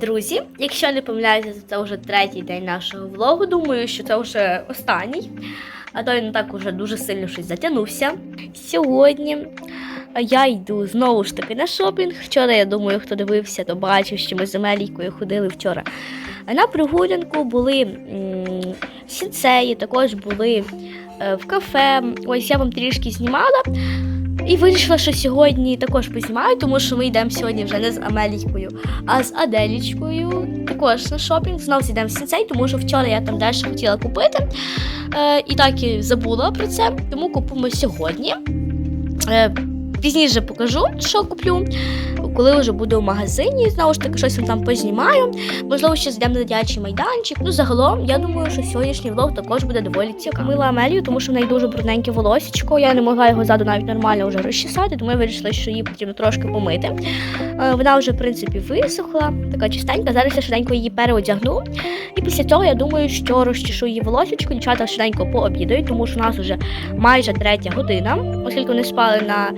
Друзі, якщо не помиляюся, то це вже третій день нашого влогу. Думаю, що це вже останній. А то він так уже дуже сильно щось затягнувся. Сьогодні я йду знову ж таки на шопінг. Вчора, я думаю, хто дивився, то бачив, що ми з Амелійкою ходили вчора на прогулянку, були сінцеї, також були е, в кафе. Ось я вам трішки знімала. І вирішила, що сьогодні також познімаю, тому що ми йдемо сьогодні вже не з Амелікою, а з Аделічкою. Також на шопінг. Знову йдемо в сенсей, тому що вчора я там дещо хотіла купити. Е, і так і забула про це, тому купимо сьогодні. Е, пізніше покажу, що куплю, коли вже буду в магазині. Знову ж таки, щось там познімаю. Можливо, ще зайдемо на дитячий майданчик. Ну, загалом, я думаю, що сьогоднішній влог також буде доволі цікавий. Мила Амелію, тому що в неї дуже брудненьке волосечко. Я не могла його ззаду навіть нормально вже розчесати, тому я вирішила, що її потрібно трошки помити. Е, Вона вже, в принципі, висохла, така чистенька. Зараз я швиденько її переодягну. І після цього я думаю, що розчешу її волосечко. Дівчата швиденько пообідають, тому що у нас вже майже третя година, оскільки вони спали на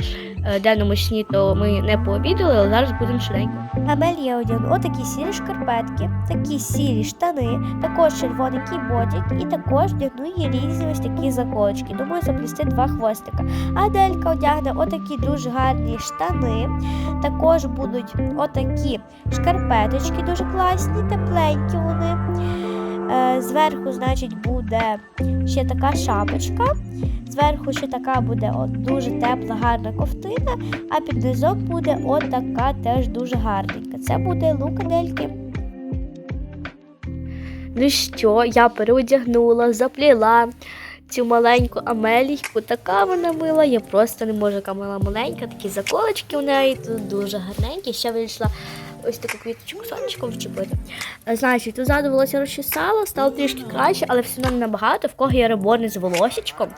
денному сні, то ми не пообідали, але зараз будемо швиденько. Амелія одягнула отакі сірі шкарпетки, такі сірі штани, також червоненький ботик і також вдягну різні ось такі заколочки. Думаю, заплести два хвостика. Аделька одягне отакі дуже гарні штани. Також будуть отакі шкарпеточки, дуже класні, тепленькі вони. Е, Зверху, значить, буде ще така шапочка. Зверху ще така буде от, дуже тепла, гарна ковтина, а під низом буде отака теж дуже гарненька. Це буде лук Адельки. Ну що, я переодягнула, запліла цю маленьку Амелійку. Така вона мила, я просто не можу, яка мила маленька, такі заколочки у неї тут дуже гарненькі. Ще вирішила ось таку квіточку сонечком вчепити. Е, Значить, ззаду волосся розчесала, стало трішки краще, але все одно не набагато. В кого є реборни з волосічком.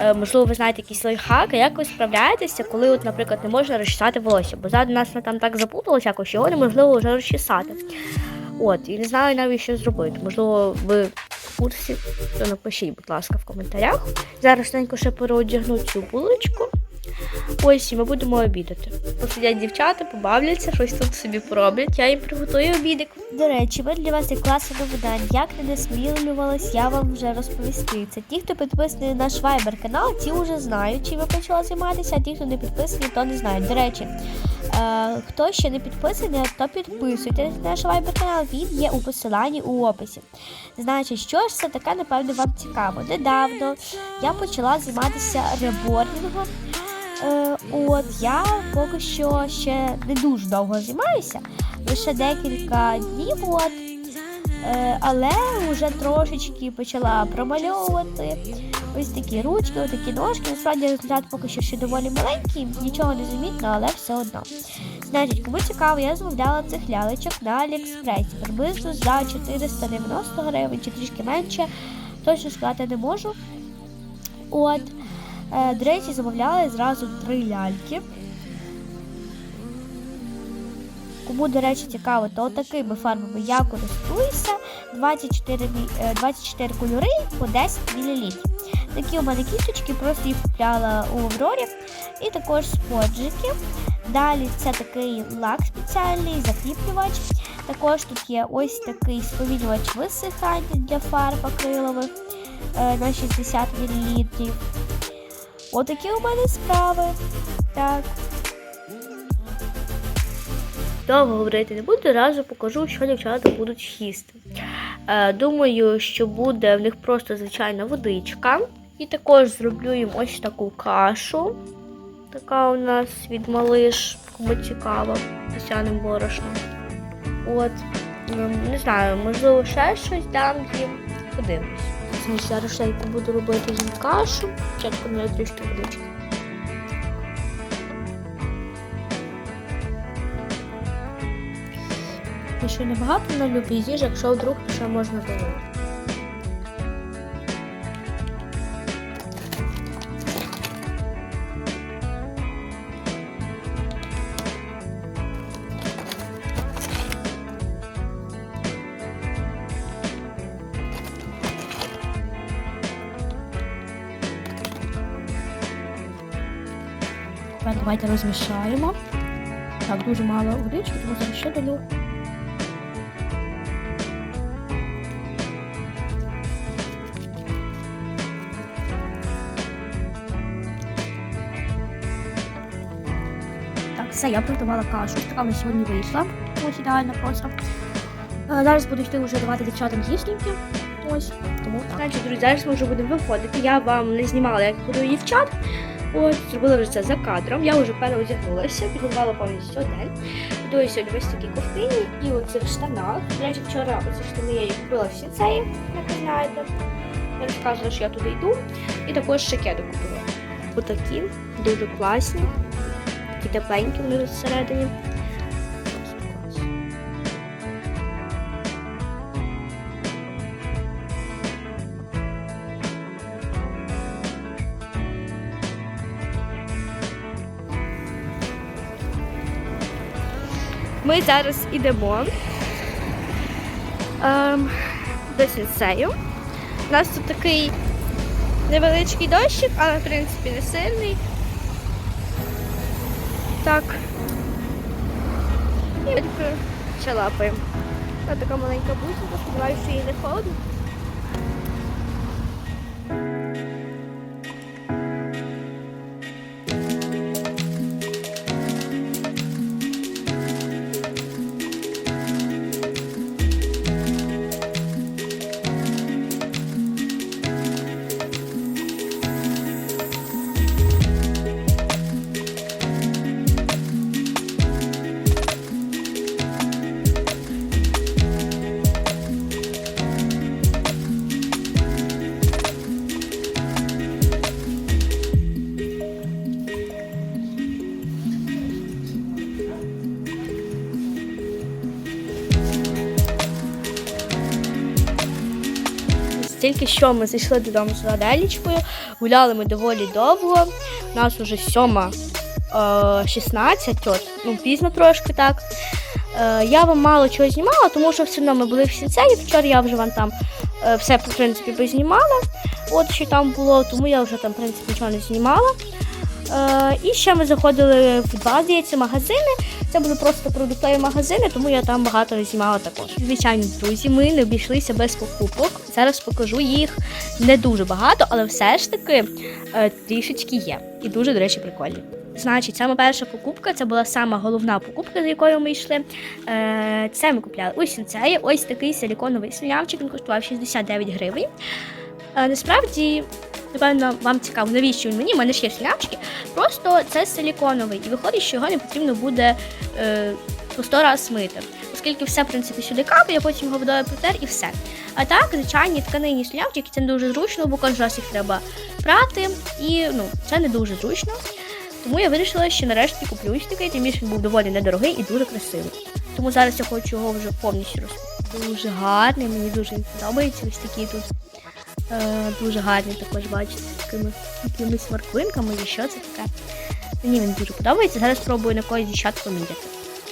Е, можливо, ви знаєте якийсь лайфхак, а як ви справляєтеся, коли, от, наприклад, не можна розчесати волосся, бо ззаду нас там так запуталось якось, його неможливо вже розчесати. От, і не знаю навіть, що зробити. Можливо, ви в курсі, то напишіть, будь ласка, в коментарях. Зараз швиденько ще переодягну цю булочку. Ось і ми будемо обідати. Посидять дівчата, побавляться, щось тут собі пороблять. Я їм приготую обідик. До речі, ми для вас є класна новина. Як не насмілювалась, я вам вже розповісти. Це ті, хто підписаний на наш Viber канал, ті вже знають, чим я почала займатися, а ті, хто не підписані, то не знають. До речі, е, хто ще не підписаний, то підписуйтесь на наш Viber канал, він є у посиланні у описі. Значить, що ж це таке, напевно, вам цікаво. Недавно я почала займатися ребордингом. Е, от я поки що ще не дуже довго займаюся, лише декілька днів. От, е, але вже трошечки почала промальовувати ось такі ручки, ось такі ножки. Насправді результат поки що ще доволі маленький, нічого не замітно, але все одно. Значить, кому цікаво, я замовляла цих лялечок на Аліекспресі приблизно за 490 гривень чи трішки менше. Точно сказати не можу. От. Е, До речі, замовляли зразу три ляльки. Кому, до речі, цікаво, то такими фарбами я користуюся. 24, е, 24 кольори по 10 мл. Такі у мене кісточки, просто їх купляла у Аврорі. І також споджики. Далі це такий лак спеціальний, закріплювач. Також тут є ось такий сповільнювач висихання для фарб акрилових е, на 60 мл. Отакі у мене справи. Так. Довго говорити не буду, разу покажу, що дівчата будуть їсти. Е, думаю, що буде в них просто звичайна водичка. І також зроблю їм ось таку кашу. Така у нас від малиш, кому цікаво, пісяним борошном. От, ем, не знаю, можливо, ще щось дам їм. Подивимось. Значить, зараз я буду робити їм кашу. Спочатку не трішки водички. Я ще небагато налю пізніше, якщо вдруг ще можна долити. Давайте розмішаємо. Так, дуже мало водички, тому зараз ще долю. Так, все, я приготувала кашу. Така вона сьогодні вийшла. Ось ідеально просто. Е, Зараз буду йти вже давати дівчатам їстеньки. Ось, тому так. Значить, друзі, зараз ми вже будемо виходити. Я вам не знімала, як годую дівчат. От, зробила вже це за кадром. Я вже переодягнулася, підготувала повністю день. Готую сьогодні ось такі ковтині і у цих штанах. До речі, вчора оці штани я їх купила в сінцеї, як ви знаєте. Я розказувала, що я туди йду. І також ще кеди купила. Отакі, дуже класні. Такі тепленькі вони всередині. Ми зараз йдемо ем, до сенсею. У нас тут такий невеличкий дощик, але в принципі не сильний. Так. І ще. Ось така маленька бусинка, сподіваюся, що їй не холодно. Тільки що ми зайшли додому з Аделічкою, гуляли ми доволі довго. У нас вже сьома е, 16, от, ну пізно трошки так. Е, я вам мало чого знімала, тому що все одно ми були в сінцеї. Вчора я вже вам там е, все в принципі познімала. От що там було, тому я вже там в принципі нічого не знімала. Е, і ще ми заходили в два здається, магазини. Це були просто продуктові магазини, тому я там багато знімала також. Звичайно, друзі, ми не обійшлися без покупок. Зараз покажу їх не дуже багато, але все ж таки е, трішечки є. І дуже, до речі, прикольні. Значить, саме перша покупка це була сама головна покупка, за якою ми йшли. Е, це ми купляли у сінцеї. Ось такий силіконовий слюнявчик, він коштував 69 гривень. Е, насправді, напевно, вам цікаво, навіщо він мені? У мене ж є слюнявчики. Просто це силіконовий, і виходить, що його не потрібно буде е, по 100 раз мити. Оскільки все, в принципі, сюди капає, потім його водою протер і все. А так, звичайні тканинні слюнявчики це не дуже зручно, бо кожен раз їх треба прати, і ну, це не дуже зручно. Тому я вирішила, що нарешті куплю ось такий, тим більше він був доволі недорогий і дуже красивий. Тому зараз я хочу його вже повністю розпакувати. Дуже гарний, мені дуже подобається. Ось такі тут дуже гарні також бачите, з такими якимись морквинками, і що це таке. Мені він дуже подобається. Зараз спробую на когось дівчат поміряти.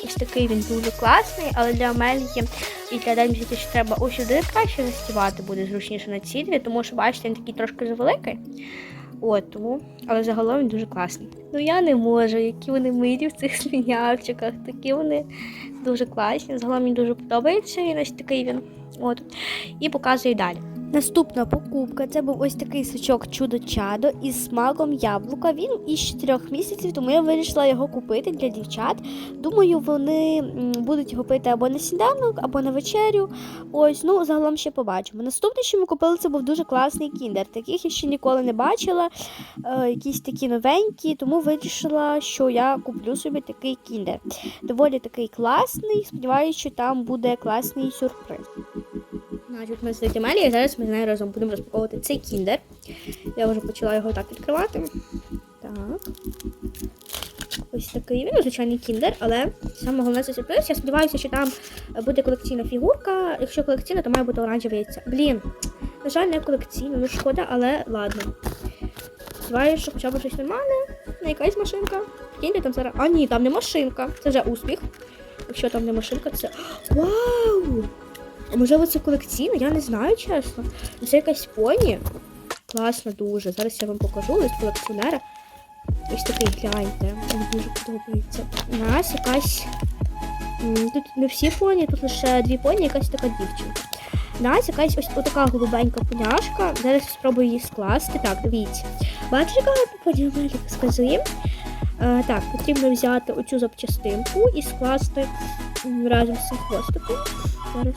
Ось такий він дуже класний, але для Амелії і для Демі що треба ось сюди краще застівати буде зручніше на ці дві, тому що бачите, він такий трошки завеликий. От тому, але загалом він дуже класний. Ну я не можу, які вони милі в цих слінявчиках, такі вони дуже класні. Загалом мені дуже подобається він ось такий він. От. І показую далі. Наступна покупка це був ось такий сучок чудо чадо із смаком яблука. Він із 4 місяців, тому я вирішила його купити для дівчат. Думаю, вони будуть його пити або на сніданок, або на вечерю. Ось, ну загалом ще побачимо. Наступне, що ми купили, це був дуже класний кіндер. Таких я ще ніколи не бачила. Е, якісь такі новенькі, тому вирішила, що я куплю собі такий кіндер. Доволі такий класний. Сподіваюся, що там буде класний сюрприз. Значить, ми з Амелія, і зараз ми з нею разом будемо розпаковувати цей кіндер. Я вже почала його так відкривати. Так. Ось такий він, ну, звичайний кіндер, але саме головне це сюрприз. Я сподіваюся, що там буде колекційна фігурка. Якщо колекційна, то має бути оранжеве яйце. Блін, на жаль, не колекційна, ну шкода, але ладно. Сподіваюся, що хоча б щось нормальне, не якась машинка. Кіндер там зараз. А ні, там не машинка. Це вже успіх. Якщо там не машинка, це. Вау! Можливо, це колекційно, я не знаю, чесно. Це якась поні. Класно дуже. Зараз я вам покажу лист колекціонера. Ось такий гляньте. Мені дуже подобається. У нас якась. Тут не всі поні, тут лише дві поні, якась така дівчинка. У нас якась ось така голубенька поняшка. Зараз спробую її скласти. Так, дивіться. Бачите, яка Меліка, скажи. Е, так, потрібно взяти оцю запчастинку і скласти разом з цим хвостиком. Зараз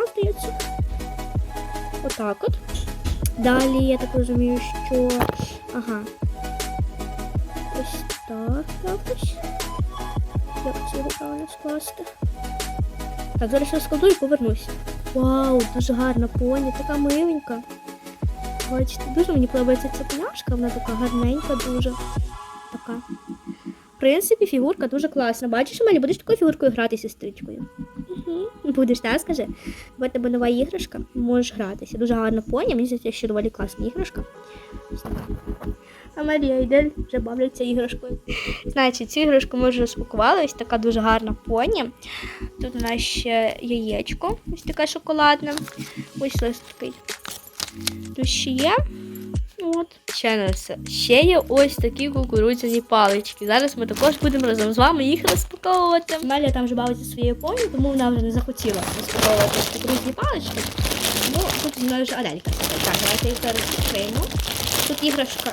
здається. Отак от. Далі я так розумію, що. Ага. Ось так якось. Як це правильно скласти? Так, зараз я складу і повернусь. Вау, дуже гарна поні, така миленька. Бачите, дуже мені подобається ця поняшка, вона така гарненька, дуже. Така. В принципі, фігурка дуже класна. Бачиш, Мелі, будеш такою фігуркою грати сестричкою? Будеш, так, скажи? Бо тебе нова іграшка, можеш гратися. Дуже гарна поні, мені здається, що доволі класна іграшка. А Марія і вже бавляться іграшкою. Значить, цю іграшку ми вже розпакували. Ось така дуже гарна поні. Тут у нас ще яєчко, ось таке шоколадне. Ось ось такий. Тут ще є. От. Ще не. Ще є ось такі кукурудзяні палички. Зараз ми також будемо разом з вами їх розпаковувати. Меля там вже бавиться своєю поні, тому вона вже не захотіла розпаковувати кукурудзяні палички. Ну, тут зі мною вже Аделька. Так, давайте їх зараз відкриємо. Тут іграшка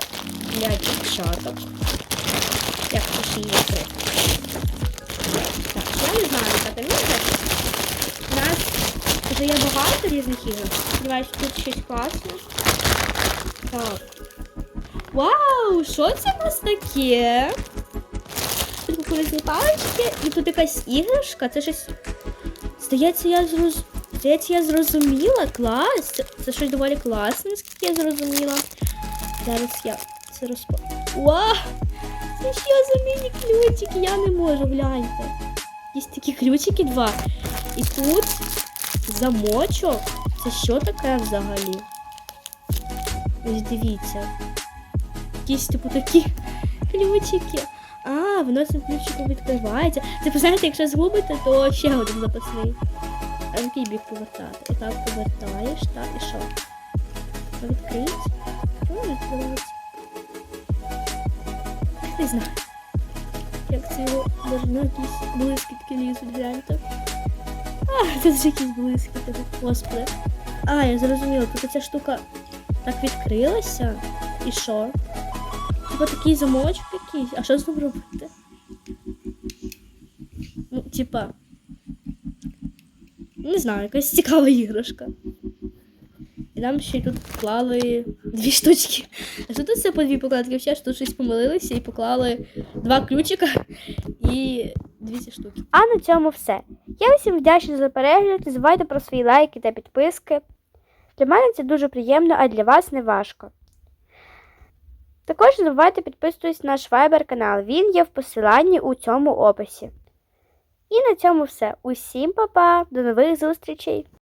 для дівчаток. Як це її відкрити? Так, я не знаю, яка там іграшка. У нас вже є багато різних іграшок. Сподіваюсь, тут щось класне. Так. Вау, що це у нас таке? Тут кукурудзяні палички, і тут якась іграшка. Це щось. Здається, я зроз... Здається, я зрозуміла. Клас. Це, щось доволі класне, наскільки я зрозуміла. Зараз я це розпа. Вау! Це що за міні ключики? Я не можу, гляньте. Є такі ключики два. І тут замочок. Це що таке взагалі? Ось дивіться. Якісь типу такі ключики. А, воно цим ключиком відкривається. Це знаєте, якщо згубите, то ще один запасний. А який бік повертати? І так повертаєш, так, і що? Відкриється? Відкривається. Не знаю. Як це його можна якісь блискітки лізуть, гляньте. А, це ж якісь блискітки, господи. А, я зрозуміла, тут ця штука так відкрилася. І що? Типа такий замочок якийсь. А що з ним робити? Ну, типа. Не знаю, якась цікава іграшка. І нам ще тут поклали дві штучки. А що тут все по дві покладки? Взагалі, що тут щось помилилися і поклали два ключика і дві ці штуки. А на цьому все. Я всім вдячна за перегляд. Не забувайте про свої лайки та підписки. Для мене це дуже приємно, а для вас не важко. Також не забувайте підписуватись на наш Viber канал. Він є в посиланні у цьому описі. І на цьому все. Усім па-па, до нових зустрічей!